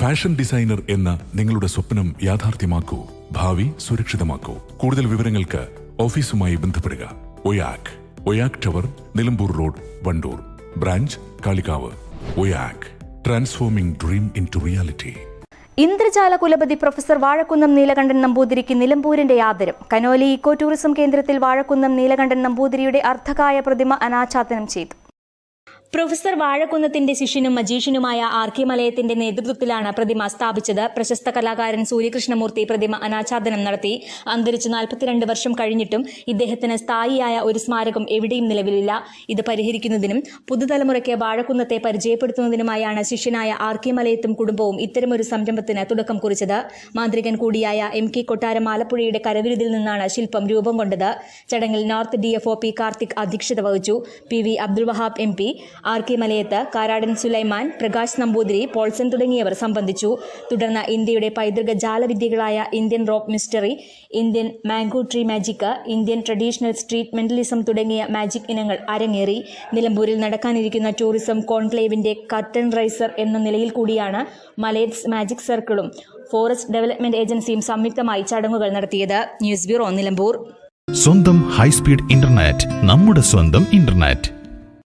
Fashion designer എന്ന നിങ്ങളുടെ സ്വപ്നം യാഥാർത്ഥ്യമാക്കൂ. ഭാവി സുരക്ഷിതമാക്കൂ. കൂടുതൽ വിവരങ്ങൾക്ക് ഓഫീസുമായി ബന്ധപ്പെടുക. Oyak. Oyak tower Nilambur road Wandoor. Branch Kalikavu. Oyak. Transforming dream into reality ഇന്ദ്രജാല കുലപതി പ്രൊഫസർ വാഴക്കുന്നം നീലകണ്ഠൻ നമ്പൂതിരിക്ക് നിലമ്പൂരിന്റെ ആദരം. കനോലി ഇക്കോ ടൂറിസം കേന്ദ്രത്തിൽ വാഴക്കുന്നം നീലകണ്ഠൻ നമ്പൂതിരിയുടെ അർദ്ധകായ പ്രതിമ അനാച്ഛാദനം ചെയ്തു. പ്രൊഫസർ വാഴക്കുന്നത്തിന്റെ ശിഷ്യനും മജീഷ്യനുമായ ആർ കെ മലയത്തിന്റെ നേതൃത്വത്തിലാണ് പ്രതിമ സ്ഥാപിച്ചത്. പ്രശസ്ത കലാകാരൻ സൂര്യകൃഷ്ണമൂർത്തി പ്രതിമ അനാച്ഛാദനം നടത്തി. അന്തരിച്ച് നാൽപ്പത്തിരണ്ട് വർഷം കഴിഞ്ഞിട്ടും ഇദ്ദേഹത്തിന് സ്ഥായിയായ ഒരു സ്മാരകം എവിടെയും നിലവിലില്ല. ഇത് പരിഹരിക്കുന്നതിനും പുതുതലമുറയ്ക്ക് വാഴക്കുന്നത്തെ പരിചയപ്പെടുത്തുന്നതിനുമായാണ് ശിഷ്യനായ ആർ കെ മലയത്തും കുടുംബവും ഇത്തരമൊരു സംരംഭത്തിന് തുടക്കം കുറിച്ചത്. മാന്ത്രികൻ കൂടിയായ എം കെ കൊട്ടാരം ആലപ്പുഴയുടെ കരവിരുതിൽ നിന്നാണ് ശില്പം രൂപം കൊണ്ടത്. ചടങ്ങിൽ north D F O P Karthik അധ്യക്ഷത വഹിച്ചു. P V Abdul Wahab M P R K Malayath Karadan Sulaiman Prakash Namboothiri Paulson തുടങ്ങിയവർ സംബന്ധിച്ചു. തുടർന്ന് ഇന്ത്യയുടെ പൈതൃക ജാലവിദ്യകളായ Indian rock mystery Indian mango tree magic Indian traditional street mentalism തുടങ്ങിയ magic ഇനങ്ങൾ അരങ്ങേറി. നിലമ്പൂരിൽ നടക്കാനിരിക്കുന്ന ടൂറിസം കോൺക്ലേവിന്റെ കർട്ടൻ റൈസർ എന്ന നിലയിൽ കൂടിയാണ് മലയറ്റ്സ് മാജിക് സർക്കിളും ഫോറസ്റ്റ് ഡെവലപ്മെന്റ് ഏജൻസിയും സംയുക്തമായി ചടങ്ങുകൾ നടത്തിയത്. News bureau Nilambur. സ്വന്തം ഹൈസ്പീഡ് ഇന്റർനെറ്റ് നമ്മുടെ സ്വന്തം ഇന്റർനെറ്റ്.